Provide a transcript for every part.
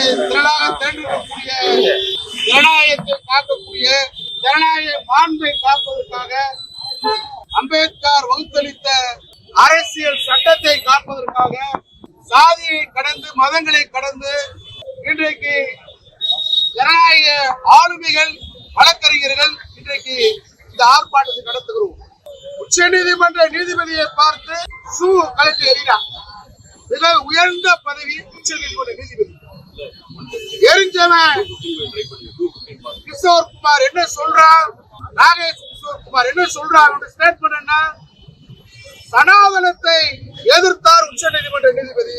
இங்கு திரளாக திரண்டிருக்கக்கூடிய ஜனநாயகத்தை காக்கக்கூடிய ஜனநாயக மாண்பை காப்பதற்காக அம்பேத்கர் வகுத்தளித்த அரசியல் சட்டத்தை காப்பதற்காக சாதியை கடந்து மதங்களை கடந்து இன்றைக்கு ஜனநாயக ஆளுமைகள் வழக்கறிஞர்கள் இன்றைக்கு இந்த ஆர்ப்பாட்டத்தை நடத்துகிறோம். உச்ச நீதிமன்ற நீதிபதியை பார்த்து சூ கலட்டி எறிகிறார். மிக உயர்ந்த பதவி உச்ச நீதிமன்ற நீதிபதி. எரிஞ்சவன். கிஷோர் குமார் என்ன சொல்றார்? நாகேஷ் கிஷோர் குமார் என்ன சொல்றார்? ஸ்டேட்மெண்ட் என்ன? சனாதனத்தை எதிர்த்தார் உச்ச நீதிமன்ற நீதிபதி.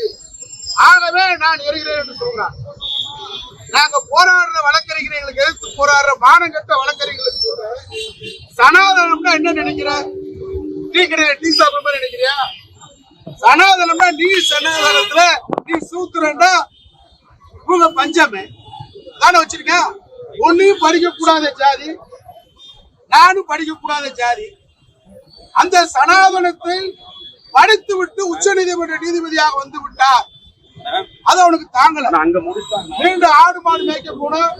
ஆகவே நான் எரிகிறேன் என்று சொல்றார். நாங்க போராடுற வழக்கறிஞர்களுக்கு எதிர்த்து போராடுற மானங்கட்ட வழக்கறிஞர்களுக்கு சொல்றேன் சனாதனம்னா என்ன நினைக்கிற டீ கிடையாது டீ சாப்பிடுற மாதிரி நினைக்கிறியா? சனாதனம்னா நீ சனாதனத்துல நீ சூத்துறண்டா இவங்க பஞ்சமே. தானே வச்சிருக்க ஒன்னையும் படிக்க கூடாத ஜாதி நானும் படிக்க கூடாத ஜாதி. அந்த சனாதனத்தை படித்து விட்டு உச்ச நீதிமன்ற நீதிபதியாக வந்து விட்டார். அது அவனுக்கு தாங்கல. மீண்டு ஆடு மாடு மேய்க்க போனோம்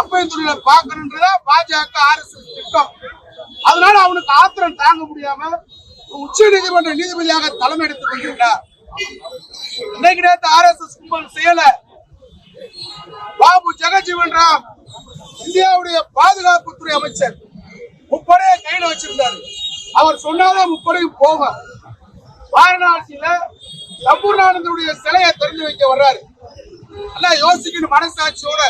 அப்பையும் தொழில பாக்கணுன்றதா பாஜக ஆர்எஸ்எஸ் திட்டம். அதனால அவனுக்கு ஆத்திரம் தாங்க முடியாம உச்ச நீதிமன்ற நீதிபதியாக தலைமை எடுத்து வந்திருக்கிறார் இன்னைக்கு நேற்று ஆர்எஸ்எஸ் கும்பல் செய்யல. பாபு ஜெகஜீவன் ராம் இந்தியாவுடைய பாதுகாப்புத்துறை அமைச்சர். முப்படையை கையில வச்சிருந்தாரு. அவர் சொன்னாதான் முப்படையும் போகும். வாரணாசியில சம்பூர்ணானந்தனுடைய சிலையை திறந்து வைக்க வர்றாரு. நல்லா யோசிக்கணும் மனசாட்சியோட.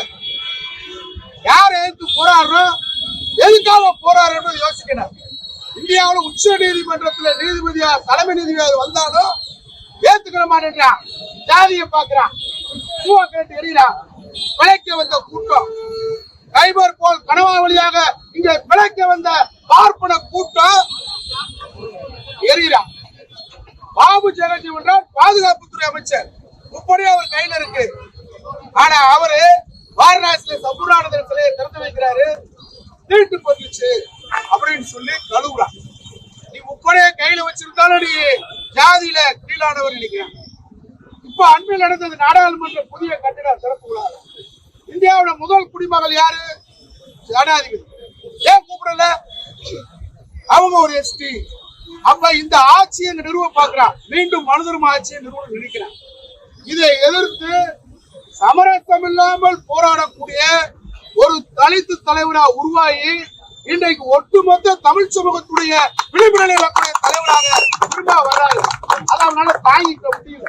யார் எதிர்த்து போராடுறோம் எதுக்காக போராடுறோம் யோசிக்கணும். இந்தியாவுல உச்ச நீதிமன்றத்துல நீதிபதியா தலைமை நீதிபதியார் வந்தாலும் ஏத்துக்கிற மாட்டேன்றான் ஜாதியை பாக்குறான் பூவை கேட்டு எறிகிறான் பிழைக்க வந்த கூட்டம். கைபர் போல் கனவா வழியாக இங்க பிழைக்க வந்த பார்ப்பன கூட்டம் எறிகிறான் பாபு ஜெகஜீவன் என்றால் பாதுகாப்புத்துறை அமைச்சர். முப்படி அவர் கையில இருக்கு. ஆனா அவரு வாரணாசியில சம்பூர்ணானந்தர் சிலையை திறந்து வைக்கிறாரு. தீட்டு போட்டுச்சு அப்படின்னு சொல்லி கழுவுறான். நீ முப்படைய கையில வச்சிருந்தாலும் நீ ஜாதியில கீழானவர் நினைக்கிறான். இப்ப அண்மையில் நடந்தது நாடாளுமன்ற புதிய கட்டிட சிறப்பு விழா. இந்தியாவோட முதல் குடிமகள் யாரு? ஜனாதிபதி. ஏன் கூப்பிடல? அவங்க ஒரு எஸ்டி அப்ப இந்த ஆட்சியை நிறுவ பார்க்கிறான் மீண்டும் மனதரும் ஆட்சியை நிறுவ நினைக்கிறான் இதை எதிர்த்து சமரசம் இல்லாமல் போராடக்கூடிய ஒரு தலித்து தலைவரா உருவாகி இன்றைக்கு ஒட்டுமொத்த தமிழ் சமூகத்துடைய விளிம்பு திரும்ப அதை அவனால தாங்கிக்க முடியல.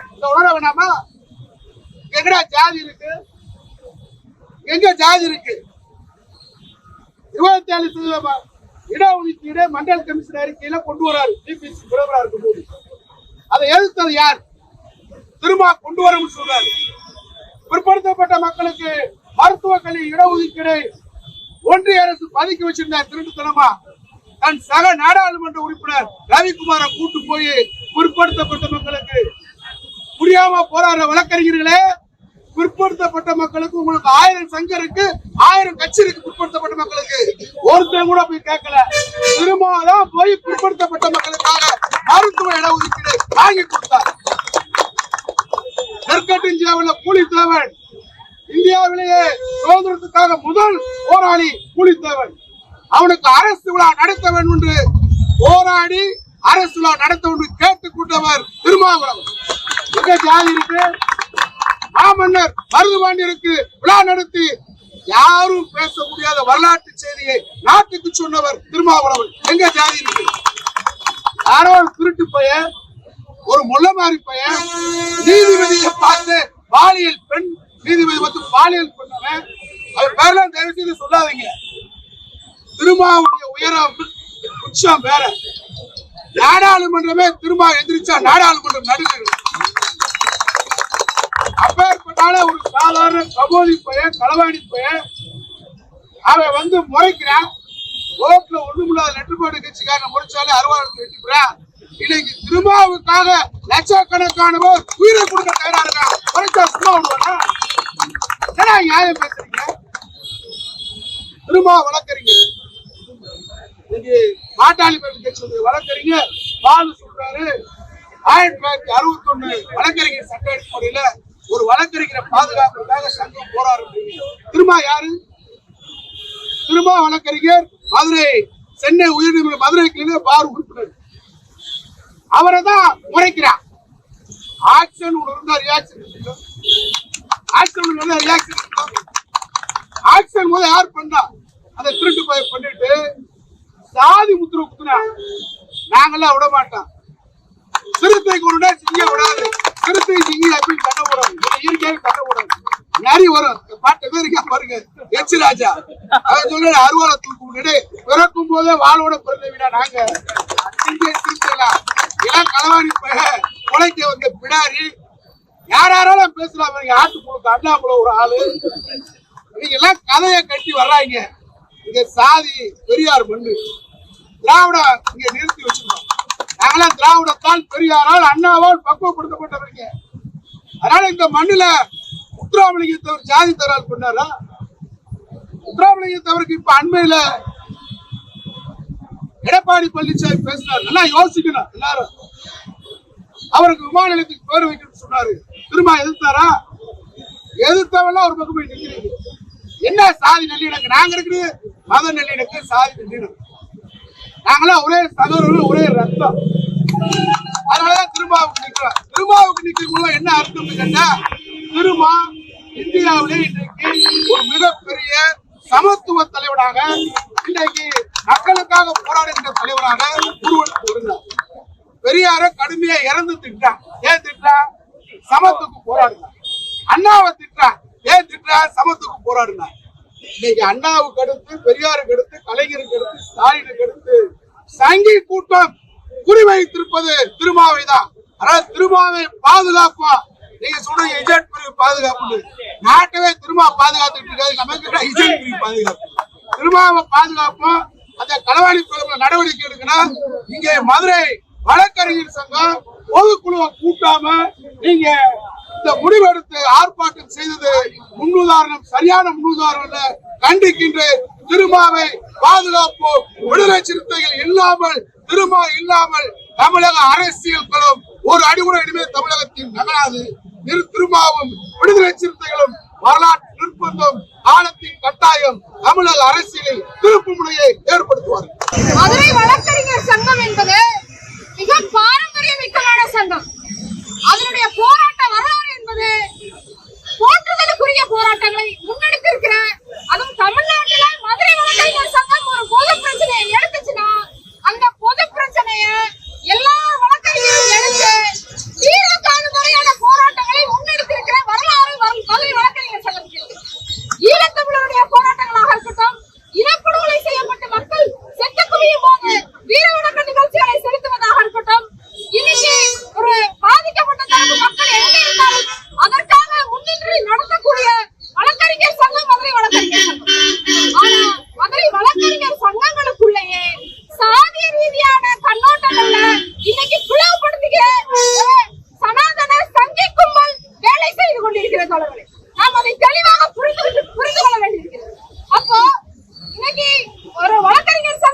எங்கடா ஜாதி இருக்கு? எங்க ஜாதி இருக்கு? இருபத்தி ஏழு சதவீதம்? இடஒதுக்கீடு மண்டல் கமிஷன் அறிக்கையில கொண்டு வராரு. டிபிசி அதை எதிர்த்தது யார்? திரும்ப கொண்டு வரணும்னு சொல்றாரு. பிற்படுத்தப்பட்ட மக்களுக்கு மருத்துவ கல்வி இடஒதுக்கீடு ஒன்றிய அரசு பதுக்கி வச்சிருந்தார் திருட்டுத்தனமா? தன் சக நாடாளுமன்ற உறுப்பினர் ரவிக்குமாரை கூட்டு போய் பிற்படுத்தப்பட்ட மக்களுக்கு புரியாம போராடுற வழக்கறிஞர்களே பிற்படுத்தப்பட்ட மக்களுக்கு உங்களுக்கு ஆயிரம் சங்கம் இருக்கு ஆயிரம் கட்சி இருக்கு பிற்படுத்தப்பட்ட மக்களுக்கு ஒருத்தன் கூட போய் கேட்கல. திரும்பதான் போய் பிற்படுத்தப்பட்ட மக்களுக்காக மருத்துவ இடஒதுக்கீடு வாங்கி கொடுத்தார் தெற்கட்டு நெற்கட்டிஞ்சியாவுள்ள கூலித்தேவன் இந்தியாவிலேயே சுதந்திரத்துக்காக முதல் போராளி கூலித்தேவன் அவனுக்கு அரசு விழா நடத்த வேண்டும் என்று போராடி அரசு விழா நடத்த வேண்டும் கேட்டுக் கொண்டவர் திருமாவளவன். எங்க ஜாதி இருக்கு? மாமன்னர் மருதுபாண்டியருக்கு விழா நடத்தி யாரும் பேச முடியாத வரலாற்று செய்தியை நாட்டுக்கு சொன்னவர் திருமாவளவன். எங்க ஜாதி இருக்கு? யாரோ ஒரு திருட்டு பையன் ஒரு முள்ளமாரி பையன் நீதிபதியை பார்த்து பாலியல் பெண் நீதிபதி பார்த்து பாலியல் பண்ணவன் அவர் பேர்லாம் தயவு செய்து சொல்லாதீங்க. திருமாவுடைய உயரம் உச்சம் வேற. நாடாளுமன்றமே திருமா எந்திரிச்சா நாடாளுமன்றம் நடுங்கிறது அப்பேற்பட்டால ஒரு சாதாரண கபோதி பையன் களவாணி பையன் அவன் வந்து முறைக்கிறான். ரோட்ல ஒண்ணுமில்லாத நெட்டுப்பாடு கட்சிக்காரன் முறைச்சாலே அறுவாளுக்கு வெட்டிப்புறான் இன்னைக்கு திருமாவுக்காக லட்சக்கணக்கானவர் உயிரை கொடுக்க தயாரா இருக்கான் முறைச்சா சும்மா விடுவானா என்னடா நியாயம் பேசுறீங்க? திருமா இன்னைக்கு பாட்டாளி மக்கள் கட்சியுடைய வழக்கறிஞர் பாலு சொல்றாரு. ஆயிரத்தி தொள்ளாயிரத்தி அறுபத்தி ஒண்ணு வழக்கறிஞர் சட்ட அடிப்படையில ஒரு வழக்கறிஞரை பாதுகாக்கிறதுக்காக சங்கம் போராடு திரும்ப யாரு? திரும்ப வழக்கறிஞர் மதுரை சென்னை உயர்நீதிமன்ற மதுரை கிளை பார் உறுப்பினர். அவரை தான் முறைக்கிறார் ஆக்சன் இருந்தா ரியாக்சன் ஆக்சன் ஒன்று இருந்தா ரியாக்சன் ஆக்ஷன் போது யார் பண்ணா? அந்த திருட்டு போய் பண்ணிட்டு சாதி முத்திர குத்துனா நாங்கெல்லாம் விட மாட்டோம். சிறுத்தை கொண்டு சிங்க விடாது. சிறுத்தை சிங்கி அப்படின்னு கட்ட போடாது. இயற்கையாக கட்ட போடாது. நரி வரும். பாட்டு பேர் பாருங்க. எச்சு ராஜா. அவன் சொல்ற அருவாளை தூக்கு முன்னாடி பிறக்கும் போதே வாளோட பிறந்தவிடா நாங்க. சிங்க சிறுத்தைலாம் இளம் களவாணி பைய கொலைக்க வந்த பிடாரி. யார் யாராலும் பேசலாம் பாருங்க. ஆட்டு கொடுத்த அண்ணாமலை ஒரு ஆளு. நீங்க எல்லாம் கதையை கட்டி வர்றாங்க. இங்க சாதி பெரியார் மண்ணு. திராவிட இங்க நிறுத்தி வச்சிருக்கோம் நாங்களாம் திராவிடத்தால் பெரியாரால் அண்ணாவால் பக்குவப்படுத்தப்பட்டவங்க அதனால இந்த மண்ணுல முத்துராமலிங்கத்தவர் ஜாதி தரால் பண்ணாரா? முத்துராமலிங்கத்தவருக்கு இப்ப அண்மையில எடப்பாடி பழனிசாமி பேசினார். நல்லா யோசிக்கணும் எல்லாரும். அவருக்கு விமான நிலையத்துக்கு பேர் வைக்கணும்னு சொன்னாரு. திரும்ப எதிர்த்தாரா? எதிர்த்தவெல்லாம் ஒரு பக்கம் போய் நிற்கிறீங்க என்ன சாதி நல்லிணக்கு? நாங்க இருக்குது மத நல்லிணக்கு சாதி நல்லிணக்கு. நாங்களாம் ஒரே சகோதரர்கள் ஒரே ரத்தம். அதனாலதான் திருமாவுக்கு நிக்கிறோம். திருமாவுக்கு நிக்கிறவங்க என்ன அர்த்தம் கேட்டா திருமா இந்தியாவிலே இன்றைக்கு ஒரு மிகப்பெரிய சமத்துவ தலைவராக இன்றைக்கு மக்களுக்காக போராடுகின்ற தலைவராக உருவெடுத்து வருகிறார் பெரியார கடுமையா இறந்து திட்டா ஏன் திட்டா? சமத்துக்கு போராடுனார் அண்ணாவை திட்டா ஏன் திட்டா? சமத்துக்கு போராடுனார் இன்னைக்கு அண்ணாவுக்கு அடுத்து பெரியாருக்கு அடுத்து கலைஞருக்கு அடுத்து ஸ்டாலினுக்கு அடுத்து சங்கி கூட்டம் குறிவைத்திருப்பது திருமாவை தான் அதாவது திருமாவை பாதுகாப்பா நீங்க சொல்றீங்க இஜெட் பிரிவு பாதுகாப்பு நாட்டவே திருமா பாதுகாத்துட்டு இருக்காது நமக்கு இஜெட் பிரிவு பாதுகாப்பு. திருமாவை பாதுகாப்போம் அந்த களவாணி பிரதமர் நடவடிக்கை எடுக்கணும் இங்கே மதுரை வழக்கறிஞர் சங்கம் பொதுக்குழுவை கூட்டாம நீங்க இந்த முடிவெடுத்து ஆர்ப்பாட்டம் செய்தது முன்னுதாரணம் சரியான முன்னுதாரணம் கண்டிக்கின்ற திருமாவை பாதுகாப்பு விடுதலை சிறுத்தைகள் இல்லாமல் திருமா இல்லாமல் தமிழக அரசியல் களம் ஒரு அடி இனிமே தமிழகத்தில் நகராது. இரு திருமாவும் விடுதலை சிறுத்தைகளும் வரலாற்று நிர்பந்தம் காலத்தின் கட்டாயம் தமிழக அரசியலில் திருப்பு முனையை ஏற்படுத்துவார்கள். மதுரை வழக்கறிஞர் சங்கம் என்பது நடந்து கொண்டிருக்கிற தோழர்களே நாம் அதை தெளிவாக புரிந்து புரிந்து கொள்ள வேண்டியிருக்கிறது. அப்போ இன்னைக்கு ஒரு வழக்கறிஞர்